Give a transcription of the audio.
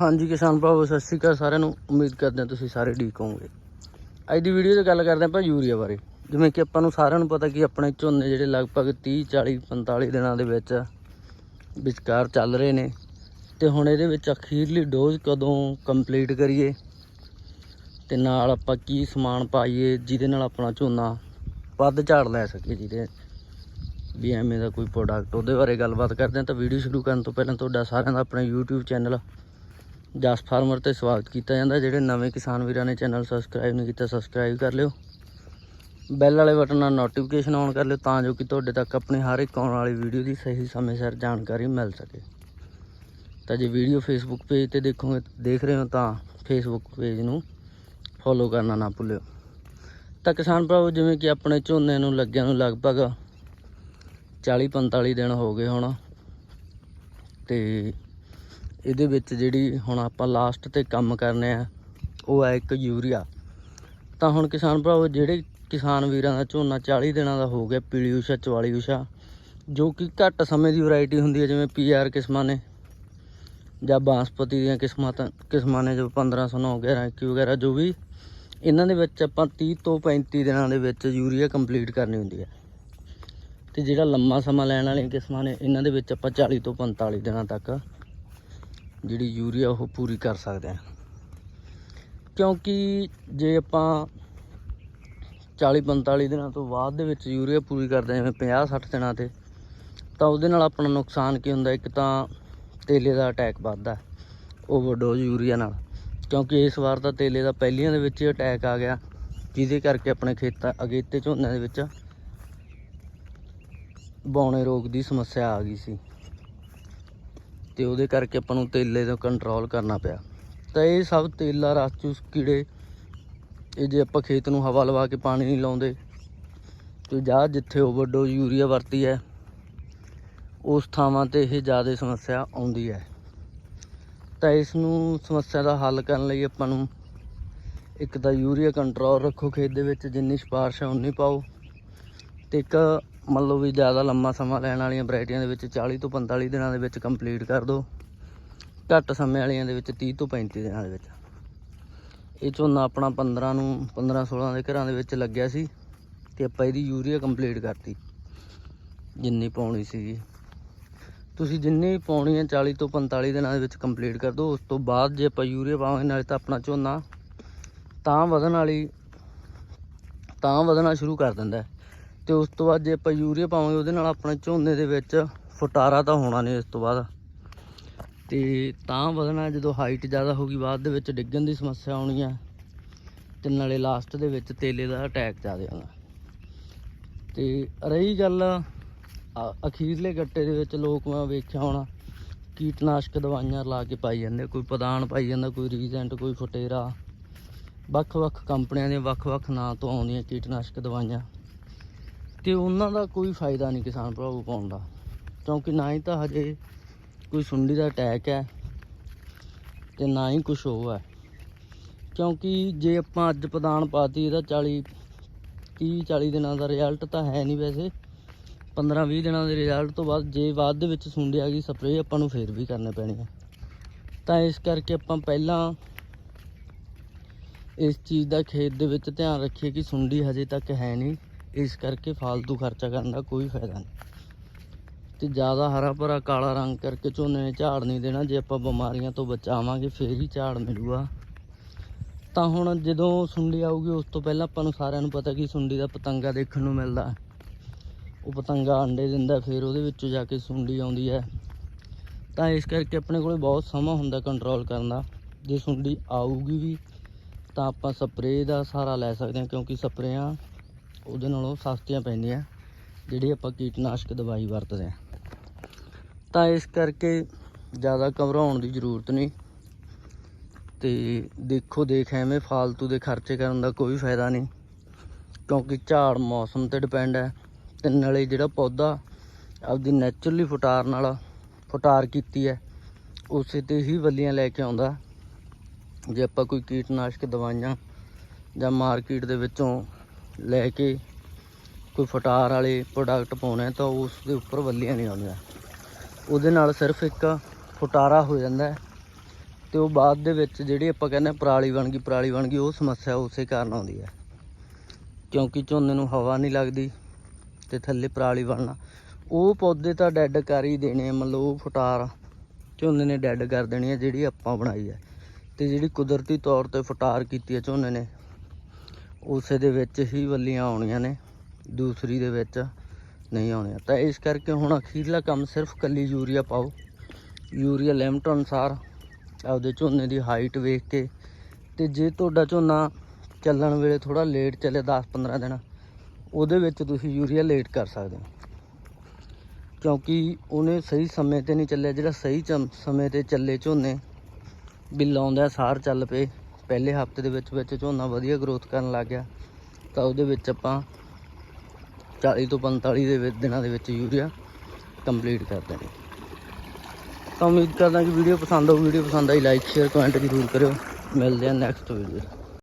ਹਾਂਜੀ ਕਿਸਾਨ ਭਰਾਵੋ, ਸਤਿ ਸ਼੍ਰੀ ਅਕਾਲ ਸਾਰਿਆਂ ਨੂੰ। ਉਮੀਦ ਕਰਦੇ ਹਾਂ ਤੁਸੀਂ ਸਾਰੇ ਠੀਕ ਹੋਵੋਗੇ। ਅੱਜ ਦੀ ਵੀਡੀਓ 'ਚ ਗੱਲ ਕਰਦੇ ਹਾਂ ਆਪਾਂ ਯੂਰੀਆ ਬਾਰੇ। ਜਿਵੇਂ ਕਿ ਆਪਾਂ ਨੂੰ ਸਾਰਿਆਂ ਨੂੰ ਪਤਾ ਕਿ ਆਪਣੇ ਝੋਨੇ ਜਿਹੜੇ ਲਗਭਗ 30 40 45 ਦਿਨਾਂ ਦੇ ਵਿੱਚ ਵਿਚਕਾਰ ਚੱਲ ਰਹੇ ਨੇ। ਤੇ ਹੁਣ ਇਹਦੇ ਵਿੱਚ ਅਖੀਰਲੀ ਡੋਜ਼ ਕਦੋਂ ਕੰਪਲੀਟ ਕਰੀਏ? ਤੇ ਨਾਲ ਆਪਾਂ ਕੀ ਸਮਾਨ ਪਾਈਏ ਜਿਹਦੇ ਨਾਲ ਆਪਣਾ ਝੋਨਾ ਵੱਧ ਝਾੜ ਲੈ ਸਕੇ ਜਿਹਦੇ ਵੀ ਐਵੇਂ ਦਾ ਕੋਈ ਪ੍ਰੋਡਕਟ ਉਹਦੇ ਬਾਰੇ ਗੱਲਬਾਤ ਕਰਦੇ ਹਾਂ ਤਾਂ ਵੀਡੀਓ ਸ਼ੁਰੂ ਕਰਨ ਤੋਂ ਪਹਿਲਾਂ ਤੁਹਾਡਾ ਸਾਰਿਆਂ ਦਾ ਆਪਣਾ YouTube ਚੈਨਲ ਜਸ ਫਾਰਮਰ ਤੇ ਸਵਾਗਤ ਕੀਤਾ ਜਾਂਦਾ। ਜਿਹੜੇ ਨਵੇਂ ਕਿਸਾਨ ਵੀਰਾਂ ਨੇ ਚੈਨਲ ਸਬਸਕ੍ਰਾਈਬ ਨਹੀਂ ਕੀਤਾ, ਸਬਸਕ੍ਰਾਈਬ ਕਰ ਲਿਓ। ਬੈਲ ਵਾਲੇ ਬਟਨ ਨਾਲ ਨੋਟੀਫਿਕੇਸ਼ਨ ਆਨ ਕਰ ਲਿਓ ਤਾਂ ਜੋ ਕਿ ਤੁਹਾਡੇ ਤੱਕ ਆਪਣੀ ਹਰ ਇੱਕ ਆਉਣ ਵਾਲੀ ਵੀਡੀਓ ਦੀ ਸਹੀ ਸਮੇਂ ਸਿਰ ਜਾਣਕਾਰੀ ਮਿਲ ਸਕੇ। ਤਾਂ ਜੇ ਵੀਡੀਓ ਫੇਸਬੁੱਕ ਪੇਜ ਤੇ ਦੇਖੋਗੇ, ਦੇਖ ਰਹੇ ਹੋ ਤਾਂ ਫੇਸਬੁੱਕ ਪੇਜ ਨੂੰ ਫੋਲੋ ਕਰਨਾ ਨਾ ਭੁੱਲਿਓ। ਤਾਂ ਕਿਸਾਨ ਭਰਾਵੋ, ਜਿਵੇਂ ਕਿ ਆਪਣੇ ਝੋਨੇ ਨੂੰ ਲੱਗਿਆ ਨੂੰ ਲਗਭਗ 40 45 ਦਿਨ ਹੋ ਗਏ ਹੁਣ, ਤੇ ਇਹਦੇ ਵਿੱਚ ਜਿਹੜੀ ਹੁਣ ਆਪਾਂ ਲਾਸਟ ਤੇ ਕੰਮ ਕਰਨੇ ਆ, ਉਹ ਹੈ ਇੱਕ ਯੂਰੀਆ। ਤਾਂ ਹੁਣ ਕਿਸਾਨ ਭਰਾਵੋ, ਜਿਹੜੇ ਕਿਸਾਨ ਵੀਰਾਂ ਦਾ ਝੋਨਾ 40 ਦਿਨਾਂ ਦਾ ਹੋ ਗਿਆ ਪੀਲੀ ਊਸ਼ਾ 44 ਊਸ਼ਾ ਜੋ ਕਿ ਘੱਟ ਸਮੇਂ ਦੀ ਵੈਰਾਈਟੀ ਹੁੰਦੀ ਹੈ, ਜਿਵੇਂ ਪੀਆਰ ਕਿਸਮਾਂ ਨੇ, ਜਾਂ ਬਾਸਪਤੀ ਦੀਆਂ ਕਿਸਮਾਂ ਤਾਂ ਕਿਸਮਾਂ ਨੇ, ਜੋ 1509 11 21 ਵਗੈਰਾ, ਜੋ ਵੀ ਇਹਨਾਂ ਦੇ ਵਿੱਚ ਆਪਾਂ 30 ਤੋਂ 35 ਦਿਨਾਂ ਦੇ ਵਿੱਚ ਯੂਰੀਆ ਕੰਪਲੀਟ ਕਰਨੀ ਹੁੰਦੀ ਹੈ। ਤੇ ਜਿਹੜਾ ਲੰਮਾ ਸਮਾਂ ਲੈਣ ਵਾਲੀਆਂ ਕਿਸਮਾਂ ਨੇ, ਇਹਨਾਂ ਦੇ ਵਿੱਚ ਆਪਾਂ 40 ਤੋਂ 45 ਦਿਨਾਂ ਤੱਕ ਜਿਹੜੀ ਯੂਰੀਆ ਉਹ ਪੂਰੀ ਕਰ ਸਕਦੇ ਹਾਂ ਕਿਉਂਕਿ ਜੇ ਆਪਾਂ 40 45 ਦਿਨਾਂ ਤੋਂ ਬਾਅਦ ਦੇ ਵਿੱਚ ਯੂਰੀਆ ਪੂਰੀ ਕਰਦੇ ਜਿਵੇਂ 50 60 ਦਿਨਾਂ ਤੇ, ਤਾਂ ਉਹਦੇ ਨਾਲ ਆਪਣਾ ਨੁਕਸਾਨ ਕੀ ਹੁੰਦਾ? ਇੱਕ ਤਾਂ ਤੇਲੇ ਦਾ ਅਟੈਕ ਵੱਧਦਾ ਓਵਰਡੋਜ਼ ਯੂਰੀਆ ਨਾਲ। ਕਿਉਂਕਿ ਇਸ ਵਾਰ ਤਾਂ ਤੇਲੇ ਦਾ ਪਹਿਲੀਆਂ ਦੇ ਵਿੱਚ ਹੀ ਅਟੈਕ ਆ ਗਿਆ, ਜਿਹਦੇ ਕਰਕੇ ਆਪਣੇ ਖੇਤਾਂ ਅਗੇਤੇ ਝੋਨਿਆਂ ਦੇ ਵਿੱਚ ਬੌਣੇ ਰੋਗ ਦੀ ਸਮੱਸਿਆ ਆ ਗਈ ਸੀ। ਤੇ ਉਹਦੇ ਕਰਕੇ ਆਪਾਂ ਨੂੰ ਤੇਲੇ ਦਾ ਕੰਟਰੋਲ ਕਰਨਾ ਪਿਆ। ਤਾਂ ਇਹ ਸਭ ਤੇਲਾ, ਰਾਚੂਸ ਕੀੜੇ, ਇਹ ਜੇ ਆਪਾਂ ਖੇਤ ਨੂੰ ਹਵਾ ਲਵਾ ਕੇ ਪਾਣੀ ਨਹੀਂ ਲਾਉਂਦੇ, ਤੇ ਜਾਂ ਜਿੱਥੇ ਓਵਰਡੋਜ਼ ਯੂਰੀਆ ਵਰਤੀ ਹੈ, ਉਸ ਥਾਵਾਂ ਤੇ ਇਹ ਜ਼ਿਆਦਾ ਸਮੱਸਿਆ ਆਉਂਦੀ ਹੈ। ਤਾਂ ਇਸ ਨੂੰ ਸਮੱਸਿਆ ਦਾ ਹੱਲ ਕਰਨ ਲਈ ਆਪਾਂ ਨੂੰ ਇੱਕ ਤਾਂ ਯੂਰੀਆ ਕੰਟਰੋਲ ਰੱਖੋ ਖੇਤ ਦੇ ਵਿੱਚ, ਜਿੰਨੀ ਸਿਫਾਰਿਸ਼ ਹੈ ਉਨੀ ਪਾਓ ਤੇ ਇੱਕ ਮੰਨ ਲਓ ਵੀ ਜ਼ਿਆਦਾ ਲੰਮਾ ਸਮਾਂ ਲੈਣ ਵਾਲੀਆਂ ਵੈਰਾਈਟੀਆਂ ਦੇ ਵਿੱਚ 40 ਤੋਂ 45 ਦਿਨਾਂ ਦੇ ਵਿੱਚ ਕੰਪਲੀਟ ਕਰ ਦਿਓ ਘੱਟ ਸਮੇਂ ਵਾਲੀਆਂ ਦੇ ਵਿੱਚ 30 ਤੋਂ 35 ਦਿਨਾਂ ਦੇ ਵਿੱਚ। ਇਹ ਝੋਨਾ ਆਪਣਾ 15 ਨੂੰ 15 16 ਦੇ ਘਰਾਂ ਦੇ ਵਿੱਚ ਲੱਗਿਆ ਸੀ ਤੇ ਆਪਾਂ ਇਹਦੀ ਯੂਰੀਆ ਕੰਪਲੀਟ ਕਰਤੀ, ਜਿੰਨੀ ਪਾਉਣੀ ਸੀਗੀ। ਤੁਸੀਂ ਜਿੰਨੀ ਪਾਉਣੀ ਹੈ 40 ਤੋਂ 45 ਦਿਨਾਂ ਦੇ ਵਿੱਚ ਕੰਪਲੀਟ ਕਰ ਦਿਓ ਉਸ ਤੋਂ ਬਾਅਦ ਜੇ ਆਪਾਂ ਯੂਰੀਆ ਪਾਵਾਂਗੇ ਨਾਲੇ ਤਾਂ ਆਪਣਾ ਝੋਨਾ ਤਾਂ ਵਧਣ ਵਾਲੀ, ਤਾਂ ਵਧਣਾ ਸ਼ੁਰੂ ਕਰ ਦਿੰਦਾ ਤੇ ਉਸ ਤੋਂ ਬਾਅਦ ਜੇ ਆਪਾਂ ਯੂਰੀਆ ਪਾਵਾਂਗੇ, ਉਹਦੇ ਨਾਲ ਆਪਣੇ ਝੋਨੇ ਦੇ ਵਿੱਚ ਫੁਟਾਰਾ ਤਾਂ ਹੋਣਾ ਨਹੀਂ ਇਸ ਤੋਂ ਬਾਅਦ। ਤੇ ਤਾਂ ਵਧਣਾ ਜਦੋਂ ਹਾਈਟ ਜ਼ਿਆਦਾ ਹੋਗੀ ਬਾਅਦ ਦੇ ਵਿੱਚ ਡਿੱਗਣ ਦੀ ਸਮੱਸਿਆ ਆਉਣੀ ਹੈ ਤੇ ਨਾਲੇ ਲਾਸਟ ਦੇ ਵਿੱਚ ਤੇਲੇ ਦਾ ਅਟੈਕ ਜ਼ਿਆਦਾ ਆਉਣਾ। ਤੇ ਰਹੀ ਗੱਲ ਅ- ਅਖੀਰਲੇ ਗੱਟੇ ਦੇ ਵਿੱਚ ਲੋਕ ਮੈਂ ਵੇਖਿਆ ਹੋਣਾ, ਕੀਟਨਾਸ਼ਕ ਦਵਾਈਆਂ ਲਾ ਕੇ ਪਾਈ ਜਾਂਦੇ ਕੋਈ ਪਦਾਨ ਪਾਈ ਜਾਂਦਾ, ਕੋਈ ਰੀਜੈਂਟ ਕੋਈ ਫੁਟੇਰਾ। ਵੱਖ-ਵੱਖ ਕੰਪਨੀਆਂ ਦੇ ਵੱਖ-ਵੱਖ ਨਾਂ ਤੋਂ ਆਉਂਦੀਆਂ ਕੀਟਨਾਸ਼ਕ ਦਵਾਈਆਂ। ਤੇ ਉਹਨਾਂ ਦਾ ਕੋਈ ਫਾਇਦਾ ਨਹੀਂ ਕਿਸਾਨ ਭਰਾਵੋ ਪਾਉਣ ਦਾ। ਕਿਉਂਕਿ ਨਾ ਹੀ ਤਾਂ ਹਜੇ ਕੋਈ ਸੁੰਡੀ ਦਾ ਅਟੈਕ ਹੈ ਤੇ ਨਾ ਹੀ ਕੁਝ ਉਹ ਹੈ। ਕਿਉਂਕਿ ਜੇ ਆਪਾਂ ਅੱਜ ਪ੍ਰਦਾਨ ਪਾਤੀ ਇਹਦਾ 40 30 40 ਦਿਨਾਂ ਦਾ ਰਿਜ਼ਲਟ ਤਾਂ ਹੈ ਨਹੀਂ ਵੈਸੇ। 15 20 ਦਿਨਾਂ ਦੇ ਰਿਜ਼ਲਟ ਤੋਂ ਬਾਅਦ ਜੇ ਬਾਅਦ ਦੇ ਵਿੱਚ ਸੁੰਡੀ ਆ ਗਈ ਸਪਰੇਅ ਆਪਾਂ ਨੂੰ ਫੇਰ ਵੀ ਕਰਨੇ ਪੈਣੀ ਹੈ ਤਾਂ ਇਸ ਕਰਕੇ ਆਪਾਂ ਪਹਿਲਾਂ ਇਸ ਚੀਜ਼ ਦਾ ਖੇਤ ਦੇ ਵਿੱਚ ਧਿਆਨ ਰੱਖੀਏ ਕਿ ਸੁੰਡੀ ਹਜੇ ਤੱਕ ਹੈ ਨਹੀਂ। ਇਸ ਕਰਕੇ ਫालतू ਖਰਚਾ ਕਰਨ ਦਾ ਕੋਈ ਫਾਇਦਾ ਨਹੀਂ। ਤੇ ਜ਼ਿਆਦਾ ਹਰਾ ਭਰਾ ਕਾਲਾ ਰੰਗ ਕਰਕੇ ਝੋਨੇ ਨੇ ਝਾੜ ਨਹੀਂ ਦੇਣਾ, ਜੇ ਆਪਾਂ ਬਿਮਾਰੀਆਂ ਤੋਂ ਬਚਾਵਾਂਗੇ, ਫੇਰ ਹੀ ਝਾੜ ਮਿਲੂਗਾ। ਤਾਂ ਹੁਣ ਜਦੋਂ ਸੁੰਡੀ ਆਊਗੀ, ਉਸ ਤੋਂ ਪਹਿਲਾਂ ਆਪਾਂ ਨੂੰ ਸਾਰਿਆਂ ਨੂੰ ਪਤਾ ਕਿ ਸੁੰਡੀ ਦਾ ਪਤੰਗਾ ਦੇਖਣ ਨੂੰ ਮਿਲਦਾ। ਉਹ ਪਤੰਗਾ ਅੰਡੇ ਦਿੰਦਾ, ਫਿਰ ਉਹਦੇ ਵਿੱਚੋਂ ਜਾ ਕੇ ਸੁੰਡੀ ਆਉਂਦੀ ਹੈ। ਤਾਂ ਇਸ ਕਰਕੇ ਆਪਣੇ ਕੋਲੇ ਬਹੁਤ ਸਮਾਂ ਹੁੰਦਾ ਕੰਟਰੋਲ ਕਰਨ ਦਾ। ਜੇ ਸੁੰਡੀ ਆਊਗੀ ਵੀ, ਤਾਂ ਆਪਾਂ ਸਪਰੇਅ ਦਾ ਸਹਾਰਾ ਲੈ ਸਕਦੇ ਹਾਂ, ਕਿਉਂਕਿ ਸਪਰੇਆਂ ਉਹਦੇ ਨਾਲੋਂ ਸਸਤੀਆਂ ਪੈਂਦੀਆਂ, ਜਿਹੜੀ ਆਪਾਂ ਕੀਟਨਾਸ਼ਕ ਦਵਾਈ ਵਰਤਦੇ ਹਾਂ। ਤਾਂ ਇਸ ਕਰਕੇ ਜ਼ਿਆਦਾ ਘਬਰਾਉਣ ਦੀ ਜ਼ਰੂਰਤ ਨਹੀਂ। ਤੇ ਦੇਖੋ ਦੇਖ, ਐਵੇਂ ਫਾਲਤੂ ਦੇ ਖਰਚੇ ਕਰਨ ਦਾ ਕੋਈ ਫਾਇਦਾ ਨਹੀਂ, ਕਿਉਂਕਿ ਝਾੜ ਮੌਸਮ ਤੇ ਡਿਪੈਂਡ ਹੈ ਤੇ ਨਾਲੇ ਜਿਹੜਾ ਪੌਦਾ ਆਪਦੀ ਨੇਚਰਲੀ ਫੁਟਾਰ ਨਾਲ ਫੁਟਾਰ ਕੀਤੀ ਹੈ, ਉਸੇ ਤੇ ਹੀ ਵੱਲੀਆਂ ਲੈ ਕੇ ਆਉਂਦਾ। ਜੇ ਆਪਾਂ ਕੋਈ ਕੀਟਨਾਸ਼ਕ ਦਵਾਈਆਂ ਜਾਂ ਮਾਰਕੀਟ ਦੇ ਵਿੱਚੋਂ ਲੈ ਕੇ ਕੋਈ ਫਟਾਰ ਵਾਲੇ ਪ੍ਰੋਡਕਟ ਪਾਉਣੇ ਆ ਤਾਂ ਉਸ ਦੇ ਉੱਪਰ ਵੱਲੀਆਂ ਨਹੀਂ ਆਉਂਦੀਆਂ। ਉਹਦੇ ਨਾਲ ਸਿਰਫ ਇੱਕ ਫੁਟਾਰਾ ਹੋ ਜਾਂਦਾ ਹੈ ਤੇ ਉਹ ਬਾਅਦ ਦੇ ਵਿੱਚ ਜਿਹੜੀ ਆਪਾਂ ਕਹਿੰਦੇ ਹਾਂ ਪਰਾਲੀ ਬਣ ਗਈ, ਪਰਾਲੀ ਬਣ ਗਈ, ਉਹ ਸਮੱਸਿਆ ਉਸੇ ਕਾਰਨ ਆਉਂਦੀ ਹੈ। ਕਿਉਂਕਿ ਝੋਨੇ ਨੂੰ ਹਵਾ ਨਹੀਂ ਲੱਗਦੀ ਤੇ ਥੱਲੇ ਪਰਾਲੀ ਬਣਨਾ। ਉਹ ਪੌਦੇ ਤਾਂ ਡੈੱਡ ਕਰ ਹੀ ਦੇਣੇ ਆ, ਮਤਲਬ ਉਹ ਫਟਾਰ ਝੋਨੇ ਨੇ ਡੈੱਡ ਕਰ ਦੇਣੀ ਹੈ ਜਿਹੜੀ ਆਪਾਂ ਬਣਾਈ ਹੈ। ਤੇ ਜਿਹੜੀ ਕੁਦਰਤੀ ਤੌਰ ਤੇ ਫਟਾਰ ਕੀਤੀ ਹੈ ਝੋਨੇ ਨੇ ਉਸੇ ਦੇ ਵਿੱਚ ਹੀ ਵੱਲੀਆਂ ਆਉਣੀਆਂ ਨੇ, ਦੂਸਰੀ ਦੇ ਵਿੱਚ ਨਹੀਂ ਆਉਣੀਆਂ। ਤਾਂ ਇਸ ਕਰਕੇ ਹੁਣ ਅਖੀਰਲਾ ਕੰਮ ਸਿਰਫ ਕੱਲੀ ਯੂਰੀਆ ਪਾਓ। ਯੂਰੀਆ ਲਿਮਟ ਅਨੁਸਾਰ ਆਪਦੇ ਝੋਨੇ ਦੀ ਹਾਈਟ ਵੇਖ ਕੇ ਤੇ ਜੇ ਤੁਹਾਡਾ ਝੋਨਾ ਚੱਲਣ ਵੇਲੇ ਥੋੜਾ ਲੇਟ ਚੱਲੇ 10-15 ਦਿਨ, ਉਹਦੇ ਵਿੱਚ ਤੁਸੀਂ ਯੂਰੀਆ ਲੇਟ ਕਰ ਸਕਦੇ ਹੋ। ਕਿਉਂਕਿ ਉਹਨੇ ਸਹੀ ਸਮੇਂ ਤੇ ਨਹੀਂ ਚੱਲਿਆ, ਜਿਹੜਾ ਸਹੀ ਚਮ- ਸਮੇਂ ਤੇ ਚੱਲੇ ਝੋਨੇ, ਬਿੱਲ ਆਉਂਦਾ, ਸਾਰ ਚੱਲ ਪਏ। ਪਹਿਲੇ ਹਫ਼ਤੇ ਦੇ ਵਿੱਚ ਵਿੱਚ ਝੋਨਾ ਵਧੀਆ ਗਰੋਥ ਕਰਨ ਲੱਗ ਗਿਆ, ਤਾਂ ਉਹਦੇ ਵਿੱਚ ਆਪਾਂ 40 ਤੋਂ 45 ਦੇ ਵਿੱਚ ਦਿਨਾਂ ਦੇ ਵਿੱਚ ਯੂਰੀਆ ਕੰਪਲੀਟ ਕਰ ਦੇਣੀ। ਤਾਂ ਉਮੀਦ ਕਰਦਾ ਕਿ ਵੀਡੀਓ ਪਸੰਦ ਆਊ, ਵੀਡੀਓ ਪਸੰਦ ਆਈ ਲਾਈਕ ਸ਼ੇਅਰ ਕਮੈਂਟ ਜ਼ਰੂਰ ਕਰਿਓ। ਮਿਲਦੇ ਹਾਂ ਨੈਕਸਟ ਵੀਡੀਓ